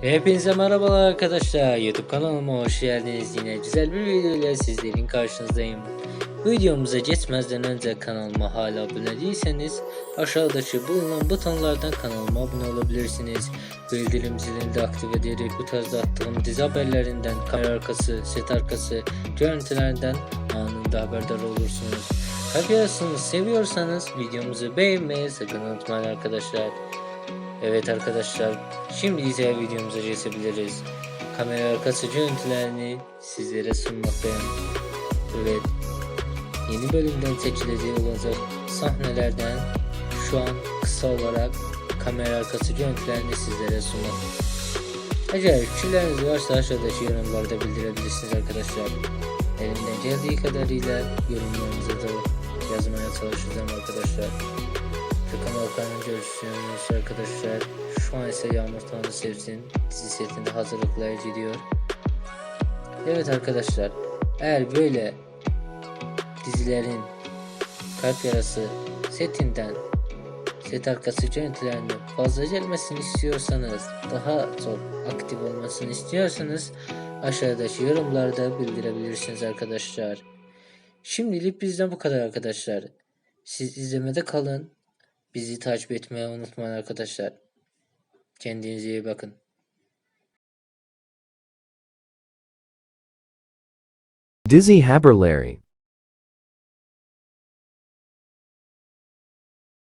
Hepinize merhabalar arkadaşlar. YouTube kanalıma hoş geldiniz. Yine güzel bir video ile sizlerin karşınızdayım. Videomuza geçmezden önce kanalıma hala abone değilseniz aşağıdaki bulunan butonlardan kanalıma abone olabilirsiniz. Bildirim zilini de aktif ederek bu tarzda attığım dizi haberlerinden, kamera arkası, set arkası, görüntülerden anında haberdar olursunuz. Yarasını seviyorsanız videomuzu beğenmeyi sakın unutmayın arkadaşlar. Evet arkadaşlar, şimdi ise videomuza geçebiliriz. Kamera arkası görüntülerini sizlere sunmaktayım. Evet, yeni bölümden seçilecek olacak sahnelerden şu an kısa olarak kamera arkası görüntülerini sizlere sunmak. Eğer fikirleriniz varsa aşağıdaki yorumlarda bildirebilirsiniz arkadaşlar. Elimden geldiği kadarıyla yorumlarınızı da yazmaya çalışacağım arkadaşlar. Gökhan Alkan'ın görüşünüz arkadaşlar. Şu an ise Yağmur Tanrı Sevsin dizi setinde hazırlıklara gidiyor. Evet arkadaşlar eğer böyle dizilerin kalp yarası setinden set arkası görüntülerinin fazla gelmesini istiyorsanız daha çok aktif olmasını istiyorsanız aşağıdaki yorumlarda bildirebilirsiniz arkadaşlar. Şimdilik bizden bu kadar arkadaşlar. Siz izlemede kalın. Bizi takip etmeyi unutmayın arkadaşlar. Kendinize iyi bakın. Dizzy Haberlary